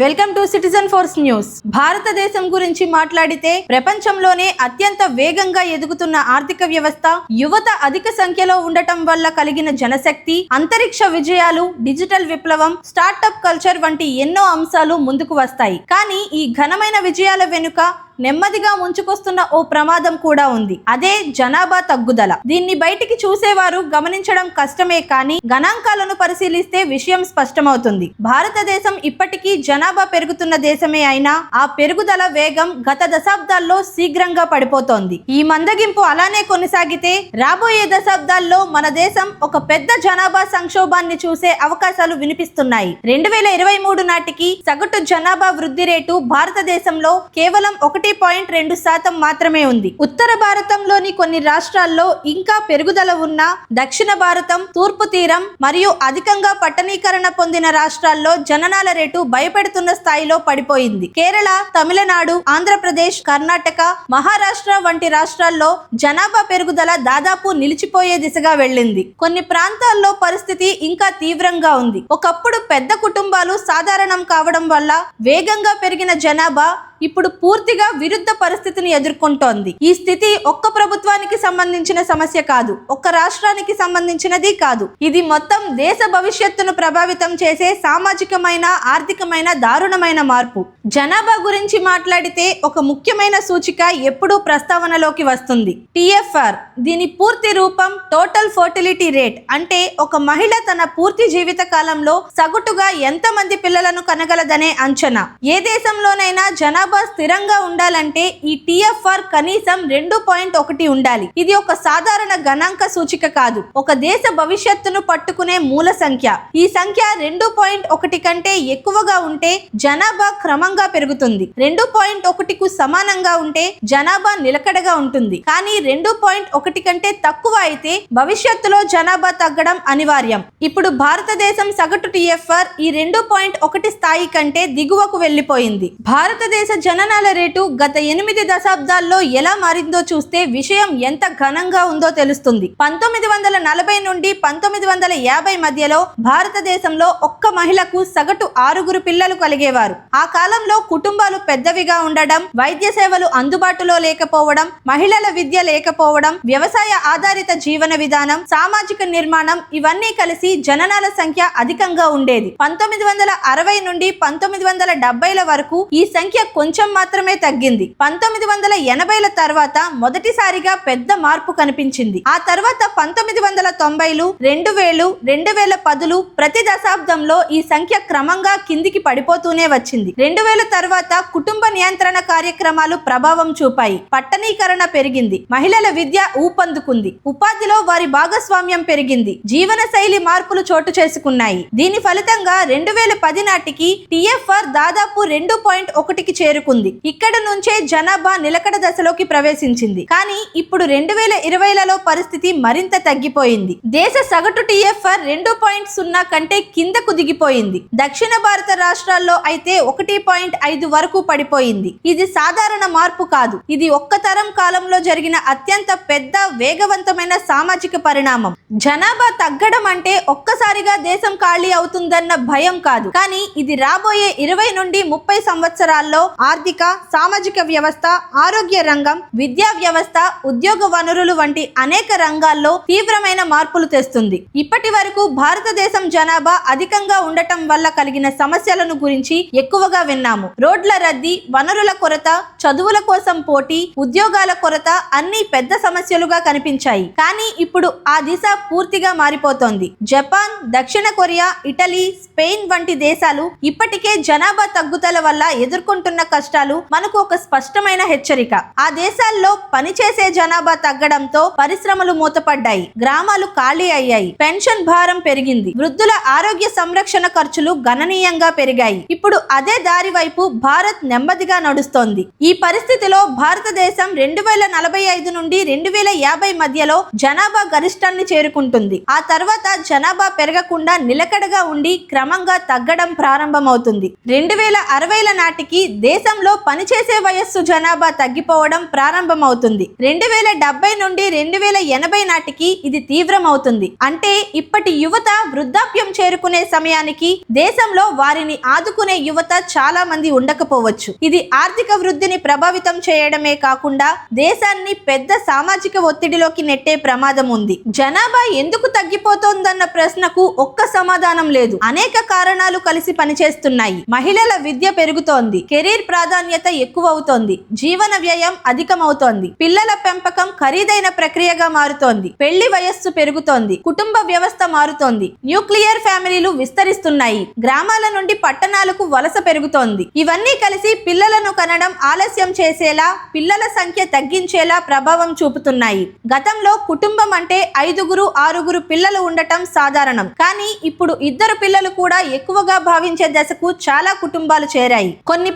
Welcome to citizen force news. భారతదేశం గురించి మాట్లాడితే ప్రపంచంలోనే అత్యంత వేగంగా ఎదుగుతున్న ఆర్థిక వ్యవస్థ యువత అధిక సంఖ్యలో ఉండటం వల్ల కలిగిన జనశక్తి అంతరిక్ష విజయాలు డిజిటల్ విప్లవం స్టార్టప్ కల్చర్ వంటి ఎన్నో అంశాలు ముందుకు వస్తాయి. కానీ ఈ ఘనమైన విజయాల వెనుక నెమ్మదిగా ముంచుకొస్తున్న ఓ ప్రమాదం కూడా ఉంది. అదే జనాభా తగ్గుదల. దీన్ని బయటికి చూసేవారు గమనించడం కష్టమే కానీ గణాంకాలను పరిశీలిస్తే విషయం స్పష్టమవుతుంది. భారతదేశం ఇప్పటికీ జనాభా పెరుగుతున్న దేశమే అయినా ఆ పెరుగుదల వేగం గత దశాబ్దాల్లో శీఘ్రంగా పడిపోతోంది. ఈ మందగింపు అలానే కొనసాగితే రాబోయే దశాబ్దాల్లో మన దేశం ఒక పెద్ద జనాభా సంక్షోభాన్ని చూసే అవకాశాలు వినిపిస్తున్నాయి. రెండు వేల ఇరవై మూడు నాటికి సగటు జనాభా వృద్ధి రేటు భారతదేశంలో కేవలం ఒకటి పాయింట్ రెండు శాతం మాత్రమే ఉంది. ఉత్తర భారతంలోని కొన్ని రాష్ట్రాల్లో ఇంకా పెరుగుదల ఉన్న దక్షిణ భారతం తూర్పు తీరం మరియు అధికంగా పట్టణీకరణ పొందిన రాష్ట్రాల్లో జననాల రేటు భయపెడుతున్న స్థాయిలో పడిపోయింది. కేరళ తమిళనాడు ఆంధ్రప్రదేశ్ కర్ణాటక మహారాష్ట్ర వంటి రాష్ట్రాల్లో జనాభా పెరుగుదల దాదాపు నిలిచిపోయే దిశగా వెళ్ళింది. కొన్ని ప్రాంతాల్లో పరిస్థితి ఇంకా తీవ్రంగా ఉంది. ఒకప్పుడు పెద్ద కుటుంబాలు సాధారణం కావడం వల్ల వేగంగా పెరిగిన జనాభా ఇప్పుడు పూర్తిగా విరుద్ధ పరిస్థితిని ఎదుర్కొంటోంది. ఈ స్థితి ఒక్క ప్రభుత్వానికి సంబంధించిన సమస్య కాదు ఒక్క రాష్ట్రానికి సంబంధించినది కాదు. ఇది మొత్తం దేశ భవిష్యత్తును ప్రభావితం చేసే సామాజికమైన ఆర్థికమైన దారుణమైన మార్పు. జనాభా గురించి మాట్లాడితే ఒక ముఖ్యమైన సూచిక ఎప్పుడూ ప్రస్తావనలోకి వస్తుంది. టిఎఫ్ఆర్ దీని పూర్తి రూపం టోటల్ ఫర్టిలిటీ రేట్ అంటే ఒక మహిళ తన పూర్తి జీవిత కాలంలో సగటుగా ఎంతమంది పిల్లలను కనగలదనే అంచనా. ఏ దేశంలోనైనా జనాభా స్థిరంగా ఉండాలంటే ఈ టిఎఫ్ఆర్ కనీసం రెండు పాయింట్ ఒకటి ఉండాలి. ఇది ఒక సాధారణ గణాంక సూచిక కాదు. ఒక దేశ భవిష్యత్తును పట్టుకునే మూల సంఖ్య. ఈ సంఖ్య రెండు పాయింట్ ఒకటి కంటే ఎక్కువగా ఉంటే జనాభా క్రమంగా పెరుగుతుంది. రెండు పాయింట్ ఒకటికు సమానంగా ఉంటే జనాభా నిలకడగా ఉంటుంది. కానీ రెండు పాయింట్ ఒకటి కంటే తక్కువ అయితే భవిష్యత్తులో జనాభా తగ్గడం అనివార్యం. ఇప్పుడు భారతదేశం సగటు టిఎఫ్ఆర్ ఈ రెండు పాయింట్ ఒకటి స్థాయి కంటే దిగువకు వెళ్ళిపోయింది భారతదేశ జననాల రేటు గత ఎనిమిది దశాబ్దాల్లో ఎలా మారిందో చూస్తే విషయం ఎంత ఘనంగా ఉందో తెలుస్తుంది. పంతొమ్మిది వందల నలభై నుండి పంతొమ్మిది వందల యాభై మధ్యలో భారతదేశంలో ఒక్క మహిళకు సగటు ఆరుగురు పిల్లలు కలిగేవారు. ఆ కాలంలో కుటుంబాలు పెద్దవిగా ఉండడం వైద్య సేవలు అందుబాటులో లేకపోవడం మహిళల విద్య లేకపోవడం వ్యవసాయ ఆధారిత జీవన విధానం సామాజిక నిర్మాణం ఇవన్నీ కలిసి జననాల సంఖ్య అధికంగా ఉండేది. పంతొమ్మిది వందల అరవై నుండి పంతొమ్మిది వందల డెబ్బైల వరకు ఈ సంఖ్య కొంచెం మాత్రమే తగ్గింది. పంతొమ్మిది వందల ఎనభైల తర్వాత మొదటిసారిగా పెద్ద మార్పు కనిపించింది. ఆ తర్వాత పంతొమ్మిది వందల తొంభైలు రెండు వేలు రెండు వేల పదులు ప్రతి దశాబ్దంలో ఈ సంఖ్య క్రమంగా కిందికి పడిపోతూనే వచ్చింది. రెండు వేల తర్వాత కుటుంబ నియంత్రణ కార్యక్రమాలు ప్రభావం చూపాయి. పట్టణీకరణ పెరిగింది. మహిళల విద్య ఊపందుకుంది. ఉపాధిలో వారి భాగస్వామ్యం పెరిగింది. జీవన శైలి మార్పులు చోటు చేసుకున్నాయి. దీని ఫలితంగా రెండు వేల పది నాటికి టిఎఫ్ఆర్ దాదాపు రెండు పాయింట్ ఒకటికి చేరుకుంది. ఇక్కడ నుంచే జనాభా నిలకడ దశలోకి ప్రవేశించింది. కానీ ఇప్పుడు రెండు వేల ఇరవైలలో పరిస్థితి మరింత తగ్గిపోయింది. దేశ సగటు టిఎఫ్ఆర్ రెండు పాయింట్ సున్నా కంటే కిందకు దిగిపోయింది. దక్షిణ భారత రాష్ట్రాల్లో అయితే ఒకటి పాయింట్ ఐదు వరకు పడిపోయింది. ఇది సాధారణ మార్పు కాదు. ఇది ఒక్క తరం కాలంలో జరిగిన అత్యంత పెద్ద వేగవంతమైన సామాజిక పరిణామం. జనాభా తగ్గడం అంటే ఒక్కసారిగా దేశం ఖాళీ అవుతుందన్న భయం కాదు. కానీ ఇది రాబోయే ఇరవై నుండి ముప్పై సంవత్సరాల్లో ఆర్థిక సామాజిక వ్యవస్థ ఆరోగ్య రంగం విద్యా వ్యవస్థ ఉద్యోగ వనరులు వంటి అనేక రంగాల్లో తీవ్రమైన మార్పులు తెస్తుంది. ఇప్పటి వరకు భారతదేశం జనాభా అధికంగా ఉండటం వల్ల కలిగిన సమస్యలను గురించి ఎక్కువగా విన్నాము. రోడ్ల రద్దీ వనరుల కొరత చదువుల కోసం పోటీ ఉద్యోగాల కొరత అన్ని పెద్ద సమస్యలుగా కనిపించాయి. కానీ ఇప్పుడు ఆ దిశ పూర్తిగా మారిపోతోంది. జపాన్ దక్షిణ కొరియా ఇటలీ స్పెయిన్ వంటి దేశాలు ఇప్పటికే జనాభా తగ్గుదల వల్ల ఎదుర్కొంటున్న కష్టాలు మనకు ఒక స్పష్టమైన హెచ్చరిక. ఆ దేశాల్లో పనిచేసే జనాభా తగ్గడంతో పరిశ్రమలు మూతపడ్డాయి. గ్రామాలు ఖాళీ అయ్యాయి. పెన్షన్ భారం పెరిగింది. వృద్ధుల ఆరోగ్య సంరక్షణ ఖర్చులు గణనీయంగా పెరిగాయి. ఇప్పుడు అదే దారి వైపు భారత్ నెమ్మదిగా నడుస్తోంది. ఈ పరిస్థితిలో భారతదేశం రెండు వేల నలభై ఐదు నుండి రెండు వేల యాభై మధ్యలో జనాభా గరిష్టాన్ని చేరుకుంటుంది. ఆ తర్వాత జనాభా పెరగకుండా నిలకడగా ఉండి క్రమంగా తగ్గడం ప్రారంభమవుతుంది. రెండు వేల అరవైల నాటికి దేశ దేశంలో పనిచేసే వయస్సు జనాభా తగ్గిపోవడం ప్రారంభమవుతుంది. రెండు వేల డెబ్బై నుండి రెండు వేల ఎనభై నాటికి ఇది తీవ్రమవుతుంది. అంటే ఇప్పటి యువత వృద్ధాప్యం చేరుకునే సమయానికి దేశంలో వారిని ఆదుకునే యువత చాలా మంది ఉండకపోవచ్చు. ఇది ఆర్థిక వృద్ధిని ప్రభావితం చేయడమే కాకుండా దేశాన్ని పెద్ద సామాజిక ఒత్తిడిలోకి నెట్టే ప్రమాదం ఉంది. జనాభా ఎందుకు తగ్గిపోతోందన్న ప్రశ్నకు ఒక్క సమాధానం లేదు. అనేక కారణాలు కలిసి పనిచేస్తున్నాయి. మహిళల విద్య పెరుగుతోంది. కెరీర్ ప్రాధాన్యత ఎక్కువ అవుతోంది జీవన వ్యయం అధికమవుతోంది. పిల్లల పెంపకం ఖరీదైన ప్రక్రియగా మారుతోంది. పెళ్ళి వయస్సు పెరుగుతోంది. కుటుంబ వ్యవస్థ మారుతోంది. న్యూక్లియర్ ఫ్యామిలీలు విస్తరిస్తున్నాయి. గ్రామాల నుండి పట్టణాలకు వలస పెరుగుతోంది. ఇవన్నీ కలిసి పిల్లలను కనడం ఆలస్యం చేసేలా పిల్లల సంఖ్య తగ్గించేలా ప్రభావం చూపుతున్నాయి. గతంలో కుటుంబం అంటే ఐదుగురు ఆరుగురు పిల్లలు ఉండటం సాధారణం. కానీ ఇప్పుడు ఇద్దరు పిల్లలు కూడా ఎక్కువగా భావించే దశకు చాలా కుటుంబాలు చేరాయి. కొన్ని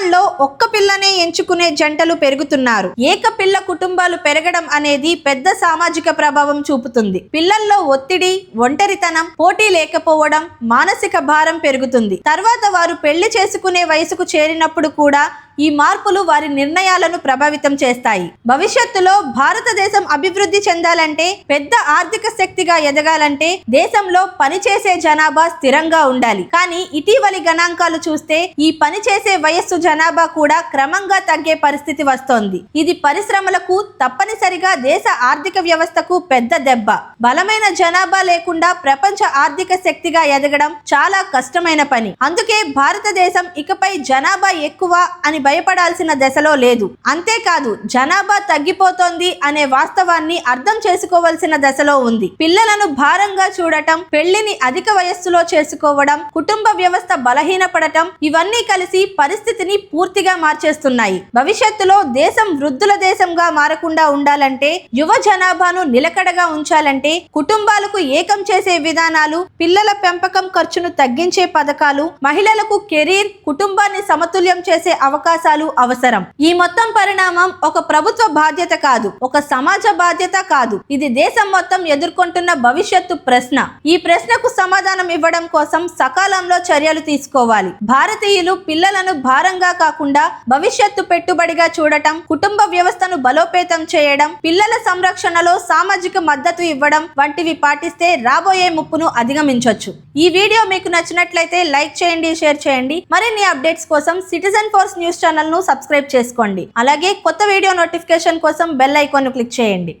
కుటుంబాల్లో ఒక్క పిల్లనే ఎంచుకునే జంటలు పెరుగుతున్నారు. ఏక పిల్ల కుటుంబాలు పెరగడం అనేది పెద్ద సామాజిక ప్రభావం చూపుతుంది. పిల్లల్లో ఒత్తిడి ఒంటరితనం పోటీ లేకపోవడం మానసిక భారం పెరుగుతుంది. తర్వాత వారు పెళ్ళి చేసుకునే వయసుకు చేరినప్పుడు కూడా ఈ మార్పులు వారి నిర్ణయాలను ప్రభావితం చేస్తాయి. భవిష్యత్తులో భారతదేశం అభివృద్ధి చెందాలంటే పెద్ద ఆర్థిక శక్తిగా ఎదగాలంటే దేశంలో పనిచేసే జనాభా స్థిరంగా ఉండాలి. కానీ ఇటీవలి గణాంకాలు చూస్తే ఈ పనిచేసే వయస్సు జనాభా కూడా క్రమంగా తగ్గే పరిస్థితి వస్తోంది. ఇది పరిశ్రమలకు తప్పనిసరిగా దేశ ఆర్థిక వ్యవస్థకు పెద్ద దెబ్బ. బలమైన జనాభా లేకుండా ప్రపంచ ఆర్థిక శక్తిగా ఎదగడం చాలా కష్టమైన పని. అందుకే భారతదేశం ఇకపై జనాభా ఎక్కువ అని భయపడాల్సిన దశలో లేదు. అంతేకాదు జనాభా తగ్గిపోతోంది అనే వాస్తవాన్ని అర్థం చేసుకోవాల్సిన దశలో ఉంది. పిల్లలను భారంగా చూడటం పెళ్ళిని అధిక వయస్సులో చేసుకోవడం కుటుంబ వ్యవస్థ బలహీనపడటం ఇవన్నీ కలిసి పరిస్థితిని పూర్తిగా మార్చేస్తున్నాయి. భవిష్యత్తులో దేశం వృద్ధుల దేశంగా మారకుండా ఉండాలంటే యువ జనాభాను నిలకడగా ఉంచాలంటే కుటుంబాలకు ఏకం చేసే విధానాలు పిల్లల పెంపకం ఖర్చును తగ్గించే పథకాలు మహిళలకు కెరీర్ కుటుంబాన్ని సమతుల్యం చేసే అవకాశం అవకాశాలు అవసరం. ఈ మొత్తం పరిణామం ఒక ప్రభుత్వ బాధ్యత కాదు ఒక సమాజ బాధ్యత కాదు. ఇది దేశం మొత్తం ఎదుర్కొంటున్న భవిష్యత్తు ప్రశ్న. ఈ ప్రశ్నకు సమాధానం ఇవ్వడం కోసం సకాలంలో చర్యలు తీసుకోవాలి. భారతీయులు పిల్లలను భారంగా కాకుండా భవిష్యత్తు పెట్టుబడిగా చూడటం కుటుంబ వ్యవస్థను బలోపేతం చేయడం పిల్లల సంరక్షణలో సామాజిక మద్దతు ఇవ్వడం వంటివి పాటిస్తే రాబోయే ముప్పును అధిగమించవచ్చు ఈ వీడియో మీకు నచ్చినట్లయితే లైక్ చేయండి షేర్ చేయండి. మరిన్ని అప్డేట్స్ కోసం citizen force news channel subscribe చేసుకోండి. అలాగే కొత్త వీడియో నోటిఫికేషన్ కోసం బెల్ ఐకాన్ను క్లిక్ చేయండి.